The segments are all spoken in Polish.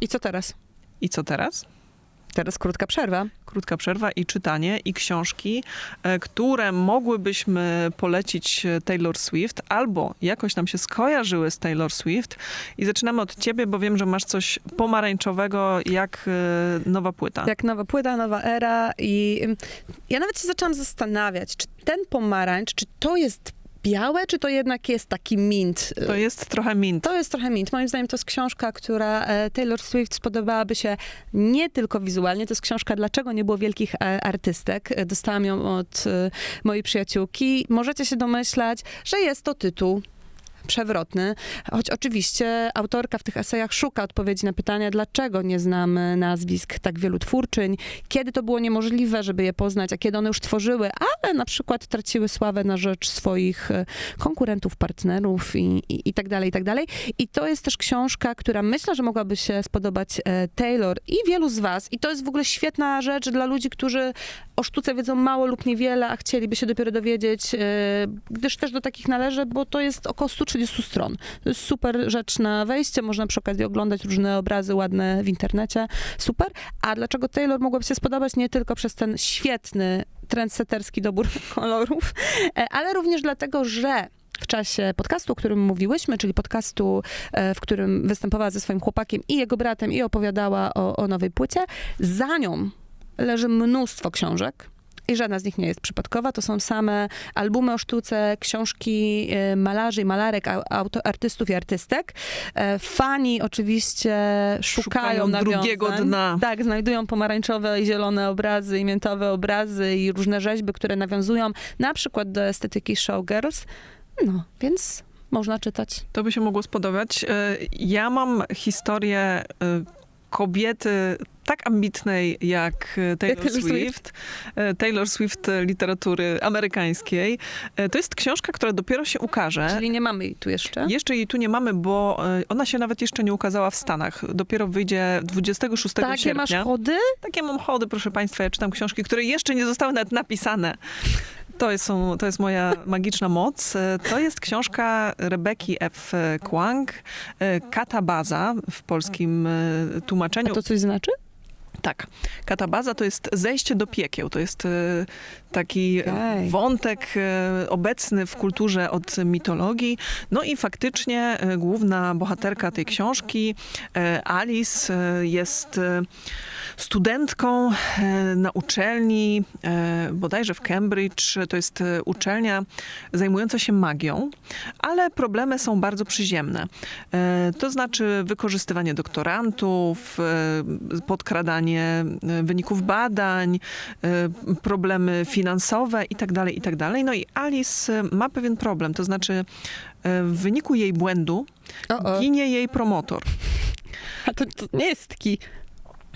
I co teraz? I co teraz? Teraz krótka przerwa. Krótka przerwa i czytanie, i książki, e, które mogłybyśmy polecić e, Taylor Swift, albo jakoś nam się skojarzyły z Taylor Swift. I zaczynamy od ciebie, bo wiem, że masz coś pomarańczowego, jak e, nowa płyta. Jak nowa płyta, nowa era i ym, ja nawet się zaczęłam zastanawiać, czy ten pomarańcz, czy to jest białe, czy to jednak jest taki mint? To jest trochę mint. To jest trochę mint. Moim zdaniem to jest książka, która e, Taylor Swift spodobałaby się nie tylko wizualnie. To jest książka Dlaczego nie było wielkich e, artystek. E, Dostałam ją od mojej przyjaciółki. Możecie się domyślać, że jest to tytuł przewrotny, choć oczywiście autorka w tych esejach szuka odpowiedzi na pytania, dlaczego nie znamy nazwisk tak wielu twórczyń, kiedy to było niemożliwe, żeby je poznać, a kiedy one już tworzyły, ale na przykład traciły sławę na rzecz swoich e, konkurentów, partnerów i, i, i tak dalej, i tak dalej. I to jest też książka, która myślę, że mogłaby się spodobać e, Taylor i wielu z was. I to jest w ogóle świetna rzecz dla ludzi, którzy o sztuce wiedzą mało lub niewiele, a chcieliby się dopiero dowiedzieć, e, gdyż też do takich należę, bo to jest około 130 stron. To jest super rzecz na wejście, można przy okazji oglądać różne obrazy ładne w internecie. Super. A dlaczego Taylor mogłaby się spodobać? Nie tylko przez ten świetny, trendseterski dobór kolorów, e, ale również dlatego, że w czasie podcastu, o którym mówiłyśmy, czyli podcastu, e, w którym występowała ze swoim chłopakiem i jego bratem i opowiadała o, o nowej płycie, za nią leży mnóstwo książek. I żadna z nich nie jest przypadkowa. To są same albumy o sztuce, książki e, malarzy i malarek, au- auto, artystów i artystek. E, Fani oczywiście szukają, Szukają drugiego dna. Tak, znajdują pomarańczowe i zielone obrazy, i miętowe obrazy i różne rzeźby, które nawiązują na przykład do estetyki showgirls. No, więc można czytać. To by się mogło spodobać. E, Ja mam historię kobiety tak ambitnej jak e, Taylor, Taylor Swift. Swift. E, Taylor Swift e, literatury amerykańskiej. To jest książka, która dopiero się ukaże. Czyli nie mamy jej tu jeszcze. Jeszcze jej tu nie mamy, bo ona się nawet jeszcze nie ukazała w Stanach. Dopiero wyjdzie 26 Takie sierpnia. masz chody? Takie mam chody, proszę państwa. Ja czytam książki, które jeszcze nie zostały nawet napisane. To są, to jest moja magiczna moc. E, To jest książka Rebeki F. Kwang, e, Katabaza w polskim e, A tłumaczeniu. to coś znaczy? Tak. Katabaza to jest zejście do piekieł. To jest taki Okej. wątek e, obecny w kulturze od mitologii. No i faktycznie e, główna bohaterka tej książki, e, Alice, e, jest e, studentką e, na uczelni, e, bodajże w Cambridge. To jest e, uczelnia zajmująca się magią, ale problemy są bardzo przyziemne. E, To znaczy wykorzystywanie doktorantów, e, podkradanie e, wyników badań, e, problemy finansowe itd., itd. No i Alice e, ma pewien problem, to znaczy e, w wyniku jej błędu O, o. ginie jej promotor. A to, to nie jest taki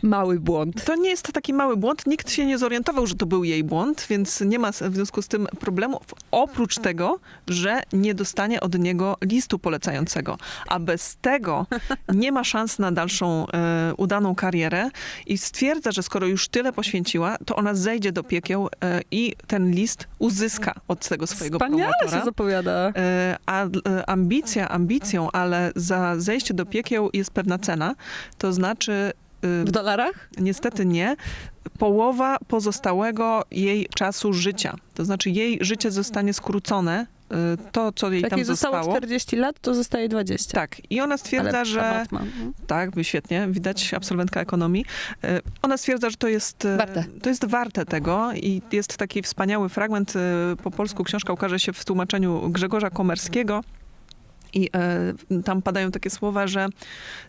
mały błąd. To nie jest taki mały błąd. Nikt się nie zorientował, że to był jej błąd, więc nie ma w związku z tym problemu. Oprócz tego, że nie dostanie od niego listu polecającego. A bez tego nie ma szans na dalszą e, udaną karierę i stwierdza, że skoro już tyle poświęciła, to ona zejdzie do piekieł e, i ten list uzyska od tego swojego Wspaniale promotora. się zapowiada. E, A e, ambicja ambicją, ale za zejście do piekieł jest pewna cena. To znaczy W dolarach? Niestety nie. Połowa pozostałego jej czasu życia. To znaczy jej życie zostanie skrócone. y, To, co jej Jak tam jej zostało zostało. 40 lat, to zostaje 20. Tak. I ona stwierdza, Ale że... mam. Tak, świetnie. Widać absolwentka ekonomii. Y, Ona stwierdza, że to jest, y, Warte. to jest warte tego i jest taki wspaniały fragment. Po polsku książka ukaże się w tłumaczeniu Grzegorza Komerskiego. I e, tam padają takie słowa, że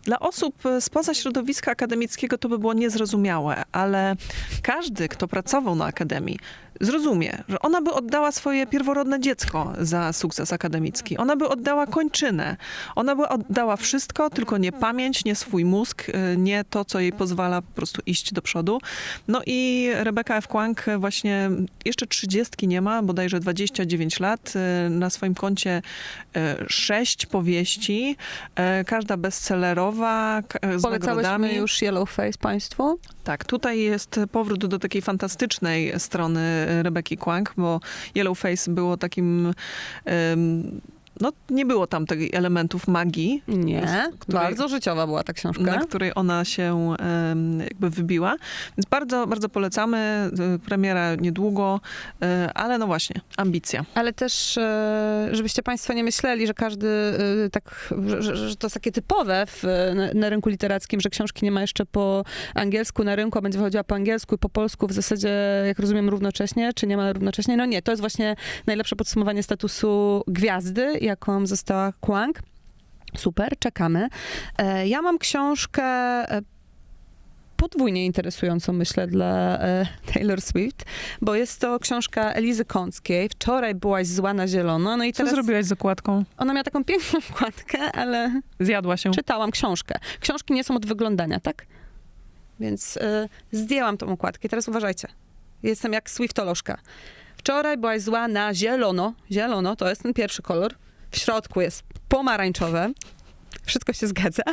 dla osób e, spoza środowiska akademickiego to by było niezrozumiałe, ale każdy, kto pracował na akademii, zrozumie, że ona by oddała swoje pierworodne dziecko za sukces akademicki. Ona by oddała kończynę. Ona by oddała wszystko, tylko nie pamięć, nie swój mózg, e, nie to, co jej pozwala po prostu iść do przodu. No i Rebeka F. Kwank właśnie jeszcze trzydziestki nie ma, bodajże 29 lat. e, Na swoim koncie sześć powieści, każda bestsellerowa, z nagrodami. Polecałyśmy już Yellowface państwu. Tak, tutaj jest powrót do takiej fantastycznej strony Rebeki Kwank, bo Yellowface było takim em, no, nie było tam tych elementów magii, Nie, której- bardzo życiowa była ta książka. na której ona się jakby wybiła. Więc bardzo, bardzo polecamy. Y, Premiera niedługo, y, ale no właśnie, ambicja. Ale też, e, żebyście Państwo nie myśleli, że każdy e, tak, że, że, że to jest takie typowe w, na, na rynku literackim, że książki nie ma jeszcze po angielsku na rynku, a będzie wychodziła po angielsku i po polsku w zasadzie, jak rozumiem, równocześnie, czy nie ma równocześnie. No nie, to jest właśnie najlepsze podsumowanie statusu gwiazdy, jaką została Kwang. Super, czekamy. E, Ja mam książkę e, podwójnie interesującą, myślę, dla e, Taylor Swift, bo jest to książka Elizy Kąckiej. Wczoraj byłaś zła na zielono, no i Co teraz zrobiłaś z okładką? ona miała taką piękną okładkę, ale Zjadła się. czytałam książkę. Książki nie są od wyglądania, tak? Więc e, zdjęłam tą okładkę. Teraz uważajcie. Jestem jak Swiftolożka. Wczoraj byłaś zła na zielono. Zielono to jest ten pierwszy kolor. W środku jest pomarańczowe. Wszystko się zgadza,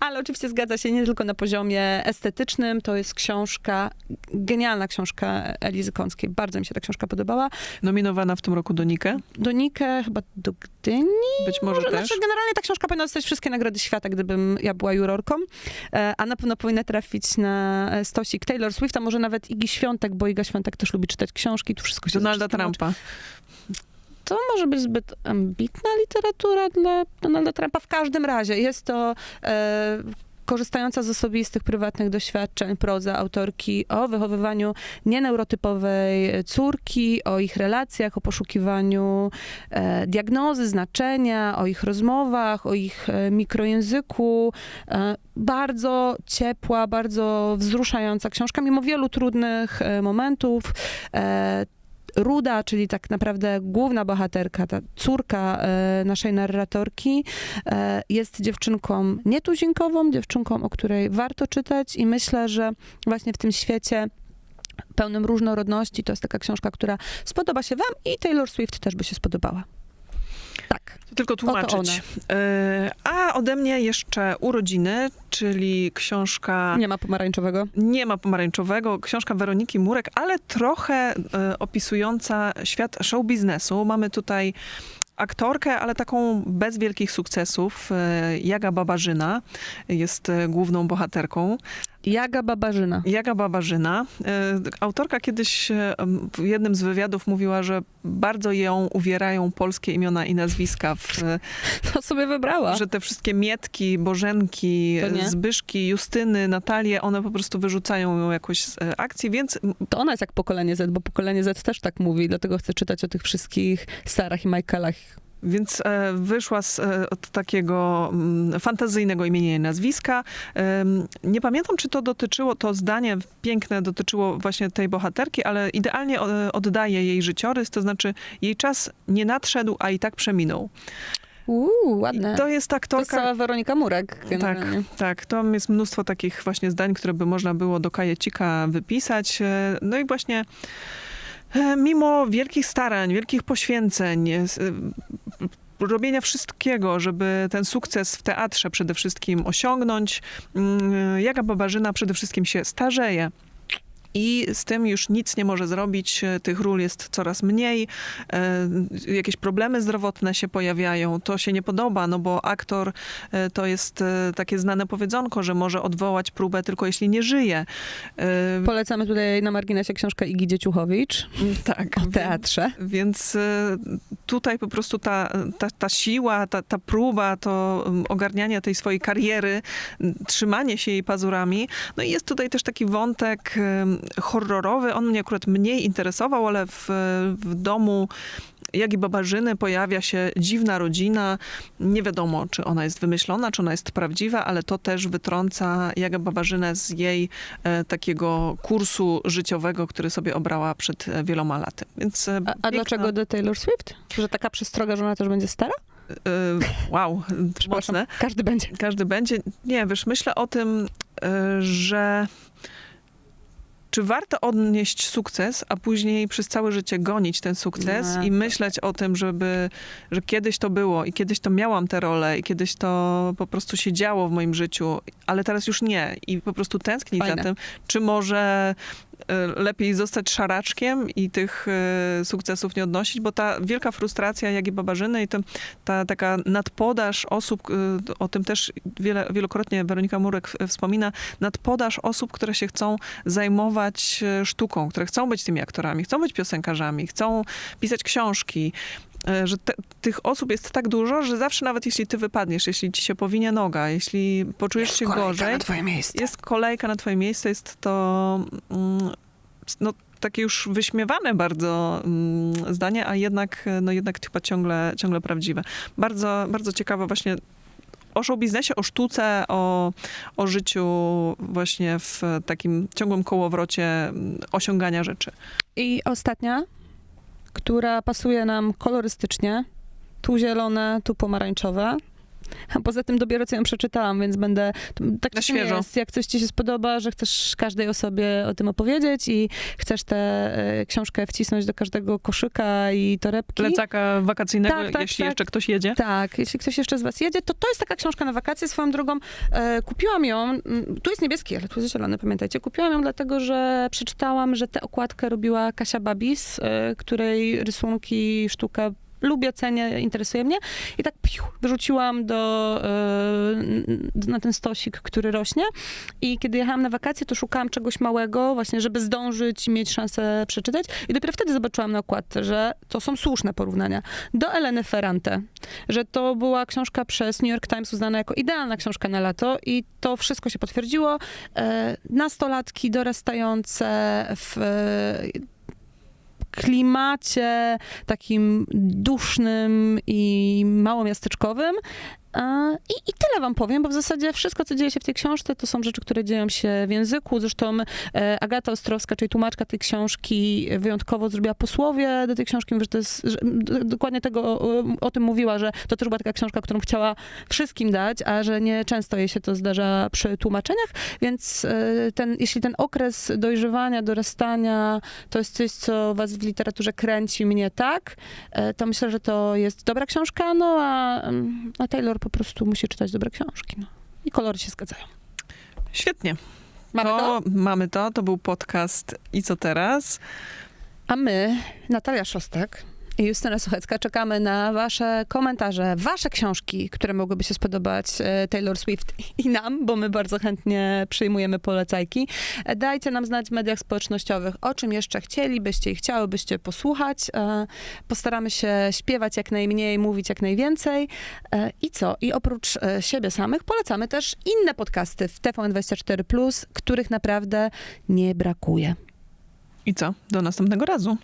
ale oczywiście zgadza się nie tylko na poziomie estetycznym. To jest książka, genialna książka Elizy Kąckiej. Bardzo mi się ta książka podobała. Nominowana w tym roku do Nikę. Do Nikę, chyba do Gdyni. Być może, Może, też. znaczy, generalnie ta książka powinna dostać wszystkie nagrody świata, gdybym ja była jurorką, E, a na pewno powinna trafić na stosik Taylor Swift, a może nawet Igi Świątek, bo Iga Świątek też lubi czytać książki, tu wszystko się Donalda wszystkim łączy. To może być zbyt ambitna literatura dla Donalda Trumpa. W każdym razie jest to e, korzystająca z osobistych, prywatnych doświadczeń proza autorki o wychowywaniu nieneurotypowej córki, o ich relacjach, o poszukiwaniu e, diagnozy, znaczenia, o ich rozmowach, o ich e, mikrojęzyku. E, bardzo ciepła, bardzo wzruszająca książka, mimo wielu trudnych e, momentów. Ruda, czyli tak naprawdę główna bohaterka, ta córka e, naszej narratorki, e, jest dziewczynką nietuzinkową, dziewczynką, o której warto czytać i myślę, że właśnie w tym świecie pełnym różnorodności to jest taka książka, która spodoba się wam i Taylor Swift też by się spodobała. Tak. Tylko tłumaczyć. E, A ode mnie jeszcze urodziny, czyli książka Nie ma pomarańczowego. nie ma pomarańczowego, książka Weroniki Murek, ale trochę e, opisująca świat show biznesu. Mamy tutaj aktorkę, ale taką bez wielkich sukcesów. E, Jaga Babarzyna jest główną bohaterką. Jaga Babarzyna. Jaga Babarzyna. E, Autorka kiedyś e, w jednym z wywiadów mówiła, że bardzo ją uwierają polskie imiona i nazwiska, w, To sobie wybrała. że te wszystkie Mietki, Bożenki? Zbyszki, Justyny, Natalie, one po prostu wyrzucają ją jakoś z e, akcji, więc To ona jest jak pokolenie Z, bo pokolenie Z też tak mówi, dlatego chcę czytać o tych wszystkich Sarach i Michaelach. Więc e, wyszła z e, od takiego mm, fantazyjnego imienia i nazwiska. Nie pamiętam, czy to dotyczyło, to zdanie piękne dotyczyło właśnie tej bohaterki, ale idealnie e, oddaje jej życiorys, to znaczy jej czas nie nadszedł, a i tak przeminął. Uuu, I ładne. to jest To jest aktorka... cała Weronika Murek Tak, generalnie. tak. Tam jest mnóstwo takich właśnie zdań, które by można było do kajecika wypisać. No i właśnie mimo wielkich starań, wielkich poświęceń, robienia wszystkiego, żeby ten sukces w teatrze przede wszystkim osiągnąć, mm, Jaga Babarzyna przede wszystkim się starzeje. I z tym już nic nie może zrobić. E, Tych ról jest coraz mniej. E, jakieś problemy zdrowotne się pojawiają. To się nie podoba, no bo aktor e, to jest takie znane powiedzonko, że może odwołać próbę tylko jeśli nie żyje. Polecamy tutaj na marginesie książkę Igi Dzieciuchowicz tak. o teatrze. Więc tutaj po prostu ta, ta, ta siła, ta, ta próba, to ogarnianie tej swojej kariery, trzymanie się jej pazurami. No i jest tutaj też taki wątek horrorowy. On mnie akurat mniej interesował, ale w, w domu jak i Babarzyny pojawia się dziwna rodzina. Nie wiadomo, czy ona jest wymyślona, czy ona jest prawdziwa, ale to też wytrąca Jagę Babarzynę z jej e, takiego kursu życiowego, który sobie obrała przed e, wieloma laty. Więc, e, A, a piękna- dlaczego do Taylor Swift? Że taka przestroga, że ona też będzie stara? E, wow, mocne. każdy będzie. Każdy będzie. Nie, wiesz, myślę o tym, że czy warto odnieść sukces, a później przez całe życie gonić ten sukces Nie. i myśleć o tym, żeby, że kiedyś to było i kiedyś to miałam tę rolę i kiedyś to po prostu się działo w moim życiu, ale teraz już nie i po prostu tęsknić Fajne. za tym, czy może lepiej zostać szaraczkiem i tych e, sukcesów nie odnosić, bo ta wielka frustracja Jagi Babarzyny i to, ta taka nadpodaż osób, e, o tym też wiele, wielokrotnie Weronika Murek wspomina, nadpodaż osób, które się chcą zajmować e, sztuką, które chcą być tymi aktorami, chcą być piosenkarzami, chcą pisać książki, e, że te, tych osób jest tak dużo, że zawsze nawet jeśli ty wypadniesz, jeśli ci się powinie noga, jeśli poczujesz się gorzej, twoje miejsce. jest kolejka na twoje miejsce, jest to mm, no, takie już wyśmiewane bardzo mm, zdanie, a jednak, no, jednak chyba ciągle, ciągle prawdziwe. Bardzo, bardzo ciekawe właśnie o show biznesie, o sztuce, o, o życiu właśnie w takim ciągłym kołowrocie mm, osiągania rzeczy. I ostatnia, która pasuje nam kolorystycznie. Tu zielone, tu pomarańczowe. A poza tym dopiero co ją przeczytałam, więc będę. Tak Na świeżo. Jest, jak coś ci się spodoba, że chcesz każdej osobie o tym opowiedzieć i chcesz tę e, książkę wcisnąć do każdego koszyka i torebki. Plecaka wakacyjnego, Tak, tak, jeśli tak. jeszcze ktoś jedzie. Tak, jeśli ktoś jeszcze z was jedzie, to to jest taka książka na wakacje. Swoją drogą e, kupiłam ją, tu jest niebieski, ale tu jest zielony, pamiętajcie. Kupiłam ją dlatego, że przeczytałam, że tę okładkę robiła Kasia Babis, e, której rysunki, sztuka lubię, cenię, interesuje mnie. I tak piu, wyrzuciłam do, e, na ten stosik, który rośnie. I kiedy jechałam na wakacje, to szukałam czegoś małego, właśnie, żeby zdążyć i mieć szansę przeczytać. I dopiero wtedy zobaczyłam na okładce, że to są słuszne porównania. Do Eleny Ferrante, że to była książka przez New York Times uznana jako idealna książka na lato i to wszystko się potwierdziło. E, nastolatki dorastające w klimacie takim dusznym i małomiasteczkowym. E, I, I tyle wam powiem, bo w zasadzie wszystko, co dzieje się w tej książce, to są rzeczy, które dzieją się w języku. Zresztą e, Agata Ostrowska, czyli tłumaczka tej książki, wyjątkowo zrobiła posłowie do tej książki. Że to jest, że, dokładnie tego o, o tym mówiła, że to też była taka książka, którą chciała wszystkim dać, a że nie często jej się to zdarza przy tłumaczeniach, więc e, ten, jeśli ten okres dojrzewania, dorastania to jest coś, co was w literaturze kręci, mnie tak, e, to myślę, że to jest dobra książka, no a, a Taylor po prostu musi czytać dobre książki. No. I kolory się zgadzają. Świetnie. Mamy to? Mamy to. To był podcast I co teraz? A my, Natalia Szostek i Justyna Suchecka, czekamy na wasze komentarze, wasze książki, które mogłyby się spodobać e, Taylor Swift i nam, bo my bardzo chętnie przyjmujemy polecajki. E, Dajcie nam znać w mediach społecznościowych, o czym jeszcze chcielibyście i chciałybyście posłuchać. E, Postaramy się śpiewać jak najmniej, mówić jak najwięcej. I co? I oprócz siebie samych polecamy też inne podcasty w TVN24+, których naprawdę nie brakuje. I co? Do następnego razu.